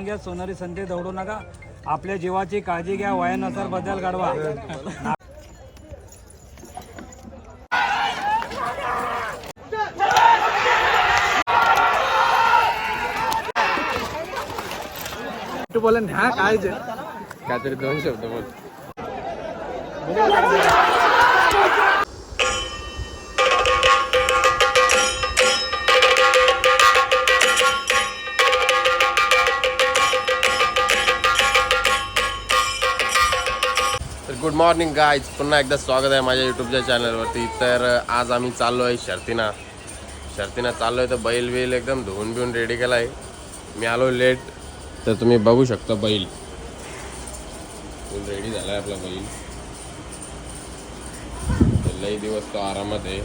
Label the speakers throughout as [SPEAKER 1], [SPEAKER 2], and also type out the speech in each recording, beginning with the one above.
[SPEAKER 1] करून घ्या सोनारी संधी दौडू नका. आपल्या जीवाची काळजी घ्या वयानुसार बदल घडवा.
[SPEAKER 2] तू बोला ह्या काय जे?
[SPEAKER 3] काहीतरी दोन शब्द बोल. मॉर्निंग गाईज पुन्हा एकदा स्वागत आहे माझ्या यूट्यूबच्या चॅनलवरती तर आज आम्ही चाललो आहे शर्तीना. शर्तीना चाललो आहे तर बैल वेल एकदम धुवून बिवून रेडी केला आहे मी आलो लेट तर तुम्ही बघू शकता बैल. रेडी झाला आहे आपला बैल. लई दिवस तो आरामात आहे.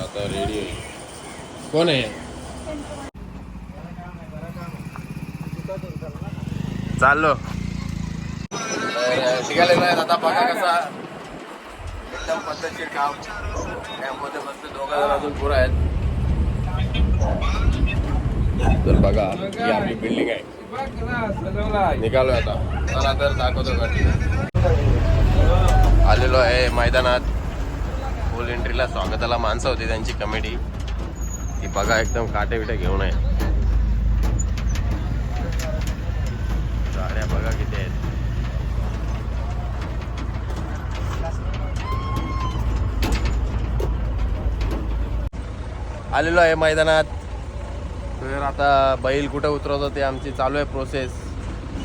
[SPEAKER 3] आता रेडी आहे. कोण आहे? चाललो. शिकायला नाही आता बघा कसा एकदम पद्धतशीर काम. त्यामध्ये मस्त दोघा जण अजून पुरं आहेत. तर बघा ही आपली बिल्डिंग आहे. निघालोय आता. चला तर दाखवतो कंटिन्यू आलेलो आहे मैदानात. फुल एंट्रीला स्वागताला माणसं होती त्यांची कमिटी ती बघा एकदम काटे बिटे घेऊन आहे. गाड्या बघा किती आहेत. आलेलो आहे मैदानात. तर आता बैल कुठं उतरवतो ते आमची चालू आहे प्रोसेस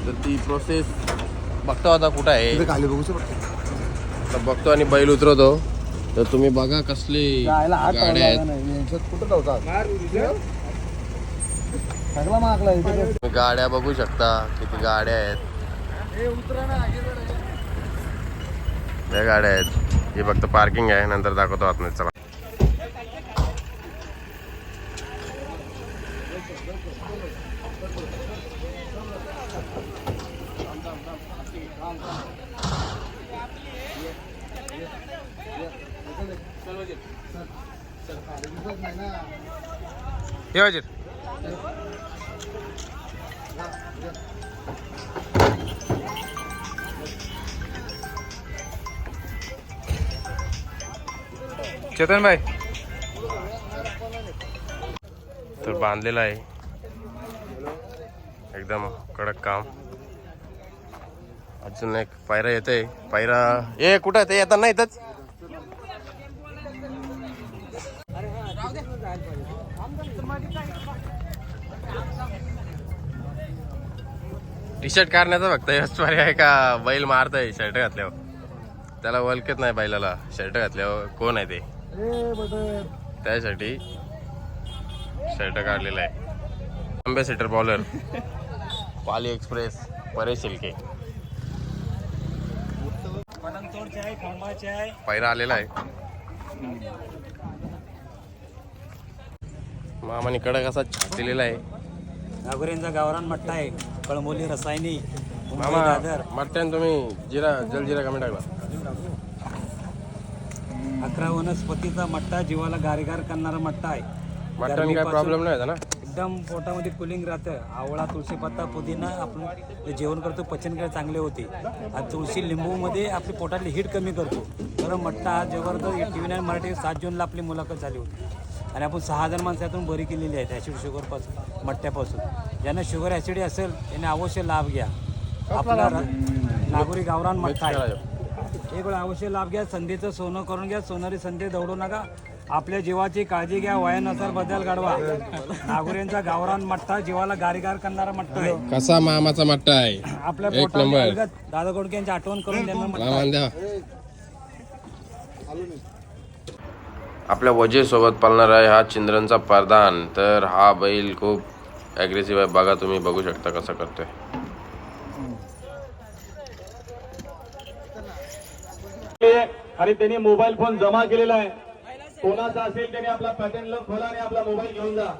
[SPEAKER 3] तर ती प्रोसेस बघतो आता कुठं आहे.
[SPEAKER 2] खाली बघू शकतो.
[SPEAKER 3] तर बघतो आणि बैल उतरवतो. तर तुम्ही बघा कसली गाड्या आहेत.
[SPEAKER 2] कुठं सगळा मागला
[SPEAKER 3] गाड्या बघू शकता किती गाड्या आहेत त्या गाड्या आहेत ही फक्त पार्किंग आहे नंतर दाखवतो आतमध्ये चला
[SPEAKER 2] हे चेतन भाई।
[SPEAKER 3] तर बांधलेला आहे. एकदम कडक काम. अजून एक पायरा येते. पायरा ए कुठं ते येतात ना इथंच. टी शर्ट काढण्याचा फक्त हेच पर्याय आहे का? बैल मारतय शर्ट घातल्यावर. त्याला वलकत नाही बैलाला. शर्ट घातल्यावर कोण आहे ते? त्यासाठी शर्ट काढलेला आहे. Ambassador bowler Pali express Paresh Shilke. पायरा आलेला आहे. मामाने कडक असा छाटलेला आहे.
[SPEAKER 1] नागोरेंचा गावरान मट्टा आहे. कळमोली रसायनी
[SPEAKER 3] मामा
[SPEAKER 1] दादर.
[SPEAKER 3] मटन तुम्ही जिरा जल जिरा कमी टाकला.
[SPEAKER 1] अकरा वनस्पतीचा मट्टा जीवाला गारगार करणारा मट्टा आहे.
[SPEAKER 3] काय प्रॉब्लेम नाही होता ना?
[SPEAKER 1] एकदम पोटामध्ये कुलिंग राहतं. आवळा तुळशी पत्ता पुदिना आपण जे जेवण करतो पचनक्रिया चांगले होते. आणि तुळशी लिंबूमध्ये आपली पोटातली हीट कमी करतो. तर मट्टा हा जबरदस्त टी व्ही नाईन मराठी सात जूनला आपली मुलाखत झाली होती. आणि आपण सहा हजार माणसातून बरी केलेली आहेत ॲसिड शुगरपासून मट्ट्यापासून. ज्यांना शुगर ॲसिडी असेल त्यांनी अवश्य लाभ घ्या. आपला नागोरी गावरान मट्टा आहे. एक वेळ अवश्य लाभ घ्या संधीचं सोनं करून घ्या सोनारी संधी दौडू नका. आपल्या जीवाची काळजी घ्या वयानुसार बदल घडवा. नागोऱ्यांचा गावरान मट्टा जीवाला गारीगार करणारा मट्टा आहे.
[SPEAKER 3] कसा मामाचा मट्टा आहे?
[SPEAKER 1] आपल्या
[SPEAKER 3] एक
[SPEAKER 1] पोटात
[SPEAKER 3] नंबर.
[SPEAKER 1] दादा कोडके यांची आठवण करून त्यांना मट्टा आहे.
[SPEAKER 3] लावून द्या. आपल्या वजेसोबत पालणार आहे हा चिंद्रनचा प्रधान तर हा बैल खूप ॲग्रेसिव्ह आहे. बघा तुम्ही बघू शकता कसं करतोय.
[SPEAKER 4] आणि त्यांनी मोबाईल फोन जमा केलेला आहे. कोणाचा असेल त्याने आपला पॅटर्न लग खोला आणि आपला मोबाईल घेऊन जा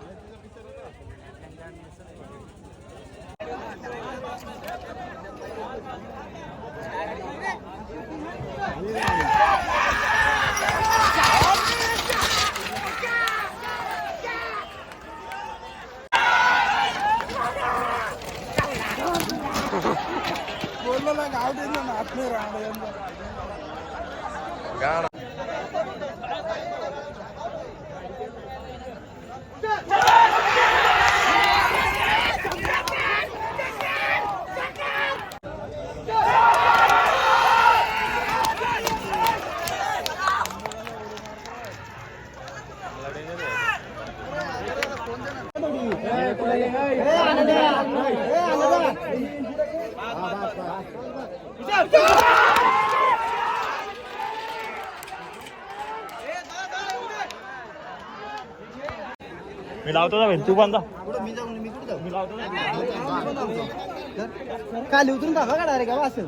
[SPEAKER 3] गाडा
[SPEAKER 4] मी लावतो ना तू बांधा
[SPEAKER 2] खाली उतरून टाका का डायरेक्ट का असं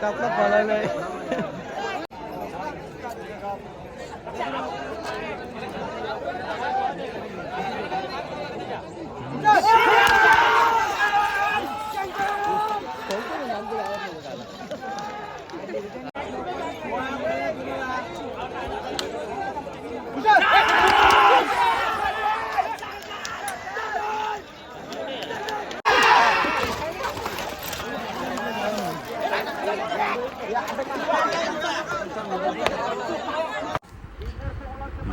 [SPEAKER 2] टाकला पळायला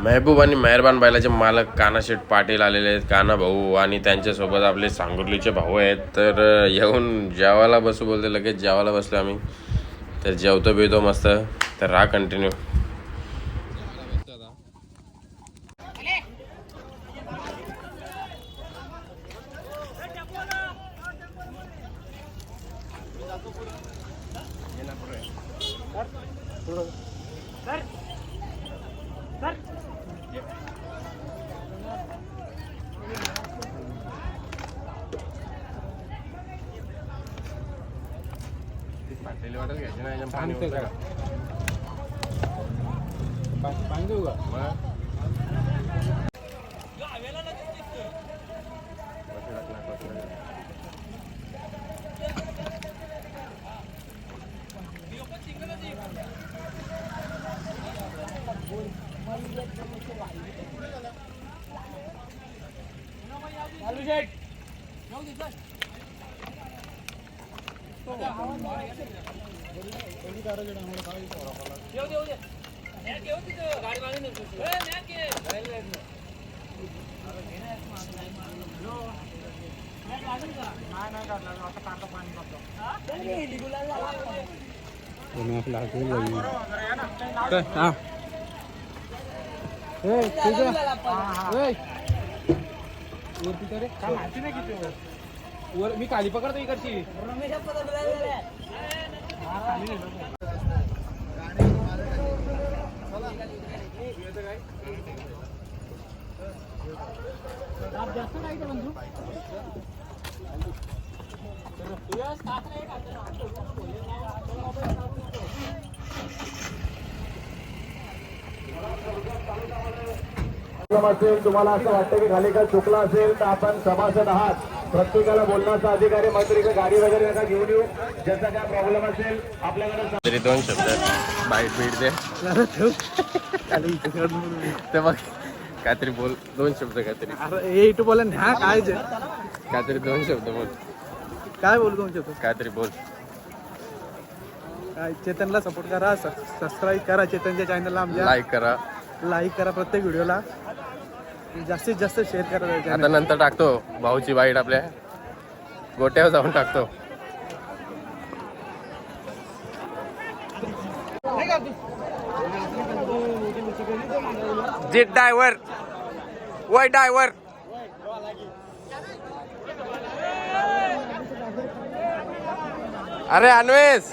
[SPEAKER 3] महबूब आणि मेहरबान बैलाचे मालक कानाशेठ पाटील आलेले आहेत. काना भाऊ आणि त्यांच्यासोबत आपले सांगुर्लीचे भाऊ आहेत. तर येऊन जेवायला बसू बोलते लगेच जेवायला बसलो आम्ही. तर जेवतो बिवतो मस्त. तर राहा कंटिन्यू
[SPEAKER 2] हा ए, तुझं. ए. वरती कर रे. वर मी काली पकडतो इकडची
[SPEAKER 4] असेल तुम्हाला असं वाटतं की खाली काय चुकला असेल तर आपण सभासद आहात. प्रत्येकाला बोलण्याचा अधिकार आहे. मात्र इकडे गाडी वगैरे नका घेऊन येऊ. ज्याचा काय प्रॉब्लेम असेल आपल्याकडे
[SPEAKER 3] तरी दोन शब्द बाईट बीट दे. ते बघ. काहीतरी बोल. दोन शब्द काहीतरी.
[SPEAKER 2] अरे ए इटू बोला ह्या काय जे?
[SPEAKER 3] काहीतरी दोन शब्द बोल.
[SPEAKER 2] काय बोलू तुमच्या तू
[SPEAKER 3] काहीतरी बोल.
[SPEAKER 2] काय चेतनला सपोर्ट करा सबस्क्राईब करा चेतनच्या चॅनलला आमच्या.
[SPEAKER 3] लाईक करा.
[SPEAKER 2] लाईक करा प्रत्येक व्हिडिओला जास्तीत जास्त शेअर करा
[SPEAKER 3] आता नंतर टाकतो भाऊची बाईट आपल्या. गोट्यावर जाऊन टाकतो. जीत डायव्हर वय डायव्हर अरे अन्वेष.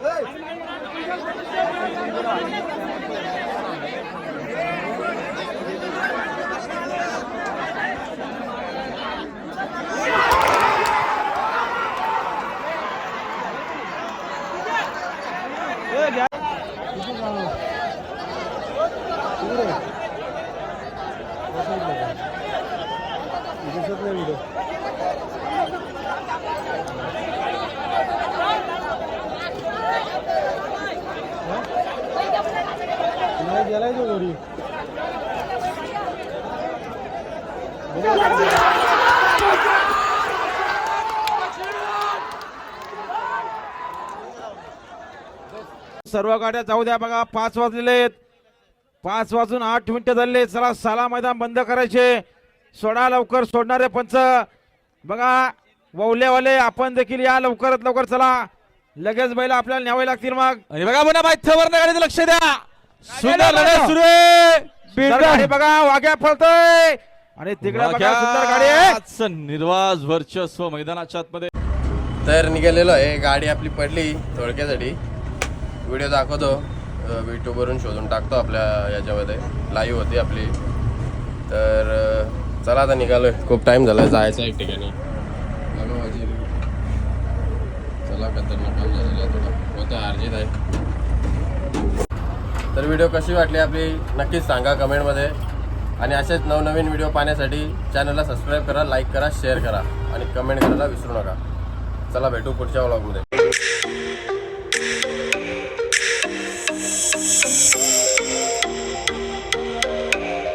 [SPEAKER 2] Hey!
[SPEAKER 5] सर्व गाड्या जाऊ द्या बघा पाच वाजलेले आहेत. पाच वाजून आठ मिनिटं झाले चला साला मैदान बंद करायचे. सोडा लवकर सोडणारे पंच. बघा ववलेवाले आपण देखील या लवकरात लवकर चला. लगेच बैल आपल्याला न्यावे लागतील मग.
[SPEAKER 6] आणि बघा म्हणा बाई थवरनं गाडीचं लक्ष द्या. सुंदर
[SPEAKER 5] बघा.
[SPEAKER 6] लढत सुरू आहे.
[SPEAKER 5] सुंदर गाडी बघा वाघ्या फळतोय. आणि तिकडे बघा सुंदर गाडी आहे.
[SPEAKER 6] निर्वाज वर्चस्व मैदानाच्या आतमध्ये.
[SPEAKER 3] तर निघालेलो आहे गाडी आपली पडली थोडक्यासाठी. व्हिडिओ दाखवतो. यूट्यूबवरून शोधून टाकतो आपल्या याच्यामध्ये. लाईव्ह होती आपली. तर चला आता निघालोय. खूप टाइम झाला जायचं एक ठिकाणी. चला खतरनाक काम झालेलं आहे थोडं. होतं अर्जित आहे. तर व्हिडिओ कशी वाटली आपली? नक्कीच सांगा कमेंटमध्ये आणि असेच नवनवीन व्हिडिओ पाहण्यासाठी चॅनलला सबस्क्राईब करा लाईक करा शेअर करा. आणि कमेंट करायला विसरू नका. चला भेटू पुढच्या व्लॉगमध्ये